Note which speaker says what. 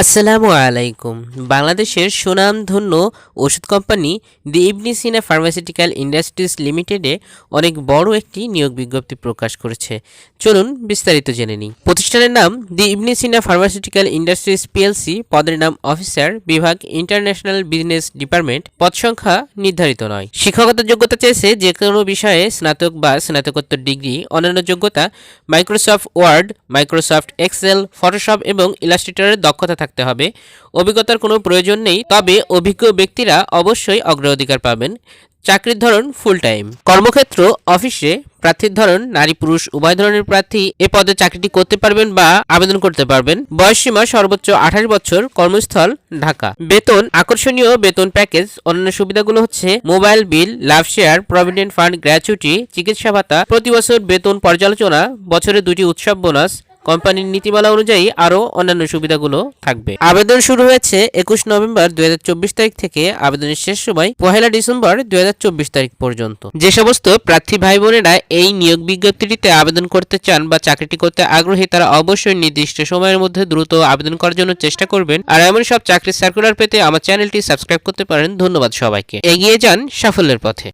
Speaker 1: আসসালামু আলাইকুম। বাংলাদেশের সুনামধন্য ওষুধ company the Ibn Sina pharmaceutical industries লিমিটেডে অনেক বড় একটি নিয়োগ বিজ্ঞপ্তি প্রকাশ করেছে। চলুন বিস্তারিত জেনে নিই। প্রতিষ্ঠানের নাম the Ibn Sina pharmaceutical industries PLC, পদের নাম অফিসার, বিভাগ ইন্টারন্যাশনাল বিজনেস ডিপার্টমেন্ট, পদ সংখ্যা নির্ধারিত নয়। শিক্ষকতা যোগ্যতা চেয়েছে যে কোনো বিষয়ে স্নাতক বা স্নাতকোত্তর ডিগ্রি, অন্যান্য যোগ্যতা Microsoft Word, Microsoft Excel, Photoshop এবং ইলাস্ট্রেটরের দক্ষতা থাকতে হবে। অভিজ্ঞতার কোনো প্রয়োজন নেই, তবে অভিজ্ঞ ব্যক্তিরা অবশ্যই অগ্রাধিকার পাবেন। চাকরির ধরন ফুল টাইম কর্মক্ষেত্র, অফিসে প্রার্থীর ধরন, নারী, পুরুষ, উভয় ধরনের প্রার্থী এ পদে চাকরিটি করতে পারবেন বা আবেদন করতে পারবেন। বয়সসীমা সর্বোচ্চ আঠাশ বছর, কর্মস্থল, ঢাকা। বেতন, আকর্ষণীয় বেতন প্যাকেজ। অন্যান্য সুবিধাগুলো হচ্ছে মোবাইল বিল, লাভ শেয়ার, প্রভিডেন্ট ফান্ড, গ্র্যাচুইটি, চিকিৎসা ভাতা, প্রতি বছর বেতন পর্যালোচনা, বছরে দুটি উৎসব বোনাস কোম্পানির নীতিমালা অনুযায়ী আরও অন্যান্য সুবিধাগুলো থাকবে। আবেদন শুরু হয়েছে একুশ নভেম্বর দুই হাজার চব্বিশ তারিখ থেকে। আবেদনের শেষ সময় পহেলা ডিসেম্বর দুই হাজার চব্বিশ তারিখ পর্যন্ত। যে সমস্ত প্রার্থী ভাই বোনেরা এই নিয়োগ বিজ্ঞপ্তিটিতে আবেদন করতে চান বা চাকরিটি করতে আগ্রহী, তারা অবশ্যই নির্দিষ্ট সময়ের মধ্যে দ্রুত আবেদন করার জন্য চেষ্টা করবেন। আর এমন সব চাকরির সার্কুলার পেতে আমার চ্যানেলটি সাবস্ক্রাইব করতে পারেন। ধন্যবাদ সবাইকে। এগিয়ে যান সাফল্যের পথে।